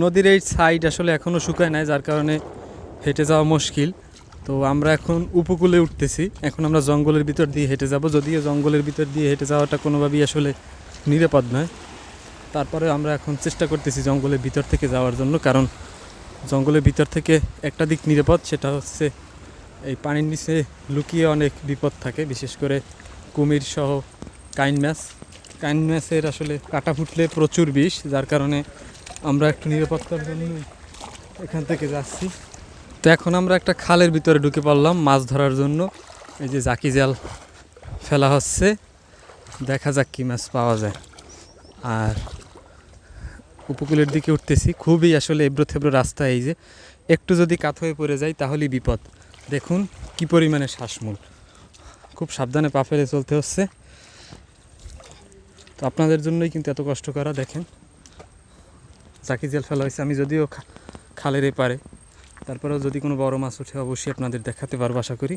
নদীর এই সাইড আসলে এখনও শুকায় নাই, যার কারণে হেঁটে যাওয়া মুশকিল। তো আমরা এখন উপকূলে উঠতেছি। এখন আমরা জঙ্গলের ভিতর দিয়ে হেঁটে যাব। যদিও জঙ্গলের ভিতর দিয়ে হেঁটে যাওয়াটা কোনোভাবেই আসলে নিরাপদ নয়। তারপরে আমরা এখন চেষ্টা করতেছি জঙ্গলের ভিতর থেকে যাওয়ার জন্য, কারণ জঙ্গলের ভিতর থেকে একটা দিক নিরাপদ, সেটা হচ্ছে এই পানির নিচে লুকিয়ে অনেক বিপদ থাকে, বিশেষ করে কুমির সহ কাইন মাছ। কাইন মাছের আসলে কাটা ফুটলে প্রচুর বিষ, যার কারণে আমরা একটু নিরাপত্তার জন্য এখান থেকে যাচ্ছি। তো এখন আমরা একটা খালের ভিতরে ঢুকে পড়লাম মাছ ধরার জন্য। এই যে জাকি জাল ফেলা হচ্ছে। দেখা যাক কী মাছ পাওয়া যায়। আর উপকূলের দিকে উঠতেছি। খুবই আসলে এবড়ো থেবড়ো রাস্তা এই যে। একটু যদি কাত হয়ে পড়ে যায় তাহলেই বিপদ। দেখুন কি পরিমাণে শ্বাসমূল। খুব সাবধানে পা ফেলে চলতে হচ্ছে। তো আপনাদের জন্যই কিন্তু এত কষ্ট করা, দেখেন। চাকি জাল ফেলা হয়েছে। আমি যদিও খালের এপারে, তারপরেও যদি কোনো বড় মাছ উঠে অবশ্যই আপনাদের দেখাতে পারব, আশা করি।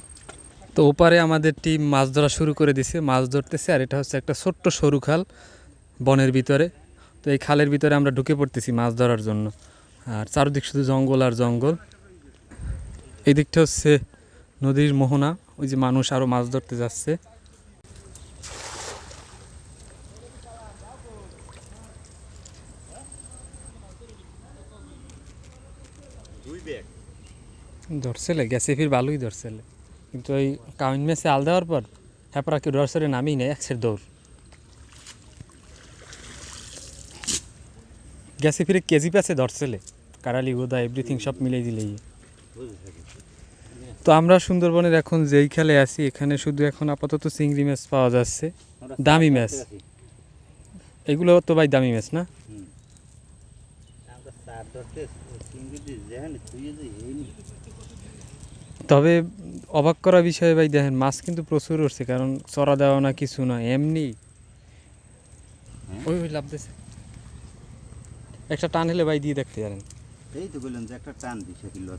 তো ওপারে আমাদের টিম মাছ ধরা শুরু করে দিছে, মাছ ধরতেছে, আর এটা হচ্ছে একটা ছোট্ট সরু খাল বনের ভিতরে। তো এই খালের ভিতরে আমরা ঢুকে পড়তেছি মাছ ধরার জন্য। আর চারদিক শুধু জঙ্গল আর জঙ্গল। এই দিকটা হচ্ছে নদীর মোহনা, ওই যে মানুষ আরও মাছ ধরতে যাচ্ছে। ধরছেলে গেছে ফির ভালোই ধরছেলে। কিন্তু ওই কামিন মেসে আল দেওয়ার পর হ্যাপরা কেউ ডরসরে নামি নেই একসের দৌড়। গেছে ফিরে কেজি প্যাসে ধরছেলে কারালি গোদা এভরিথিং সব মিলিয়ে দিলেই। তো আমরা সুন্দরবনের এখন যেই খেলে আছি এখানে শুধু এখন আপাতত চিংড়ি মাছ পাওয়া যাচ্ছে দামি ম্যাচ এগুলো তো ভাই দামি ম্যাচ না? তবে অবাক করা বিষয় ভাই দেখেন মাছ কিন্তু প্রচুর উঠছে কারণ চড়া দেওয়া না কিছু না এমনি। ওই ওই লাভ দিছে। একটা টান হলে ভাই দিয়ে দেখতে পারেন। এই তো বললাম যে একটা টান সে কিলো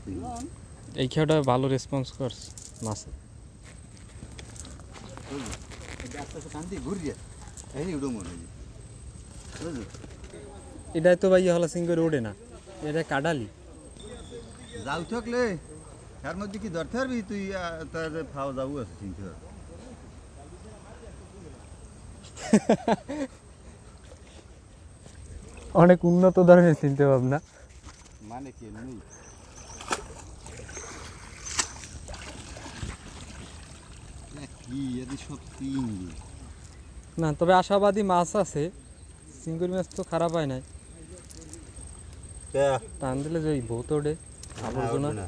এই খেয়াটা ভালো রেসপন্স করছে মাছে। হয়। এটাই তো ভাই হলা সিং করে ওঠে না। এটা কাডালি। যাও থাকলে তার মধ্যে কি ধরতে পারবি তুই তার ফাও যাব আছে চিনতে পারবি অনেক উন্নত ধরনের চিন্তা ভাবনা। মানে কি নেই না তবে আশাবাদী মাছ আছে। চিংড়ি মাছ তো খারাপ হয় নাই। টান দিলে যে ভূত ওঠে আবর্জনা